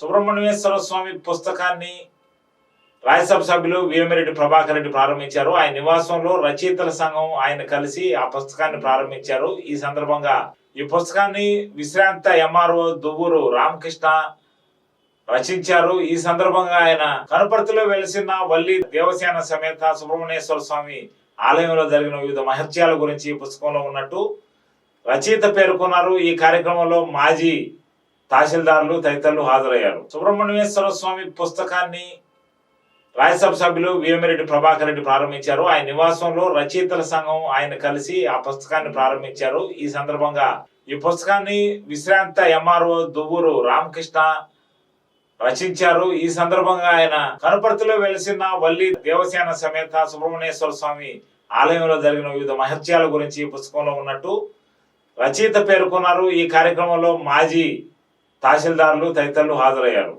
సుబ్రహ్మణ్యేశ్వర స్వామి పుస్తకాన్ని రాజ్యసభ సభ్యులు వేమిరెడ్డి ప్రభాకర్ రెడ్డి ప్రారంభించారు. ఆయన నివాసంలో రచయితల సంఘం ఆయన కలిసి ఆ పుస్తకాన్ని ప్రారంభించారు. ఈ సందర్భంగా ఈ పుస్తకాన్ని విశ్రాంత ఎంఆర్ఓ దువ్వూరు రామకృష్ణ రచించారు. ఈ సందర్భంగా ఆయన కనుపర్తిలో వెలిసిన వల్లి దేవసేన సమేత సుబ్రహ్మణ్యేశ్వర స్వామి ఆలయంలో జరిగిన వివిధ మహత్యాల గురించి ఈ పుస్తకంలో ఉన్నట్టు రచయిత పేర్కొన్నారు. ఈ కార్యక్రమంలో మాజీ తహసీల్దారులు తదితరులు హాజరయ్యారు. సుబ్రహ్మణ్యేశ్వర స్వామి పుస్తకాన్ని రాజ్యసభ సభ్యులు వేమిరెడ్డి ప్రభాకర్ రెడ్డి ప్రారంభించారు. ఆయన నివాసంలో రచయితల సంఘం ఆయన కలిసి ఆ పుస్తకాన్ని ప్రారంభించారు. ఈ సందర్భంగా ఈ పుస్తకాన్ని విశ్రాంత ఎంఆర్ఓ దువ్వూరు రామకృష్ణ రచించారు. ఈ సందర్భంగా ఆయన కనుపర్తిలో వెలిసిన వల్లి దేవసేన సమేత సుబ్రహ్మణ్యేశ్వర స్వామి ఆలయంలో జరిగిన వివిధ మహత్యాల గురించి ఈ పుస్తకంలో ఉన్నట్టు రచయిత పేర్కొన్నారు. ఈ కార్యక్రమంలో మాజీ తహసీల్దారులు తదితరులు హాజరయ్యారు.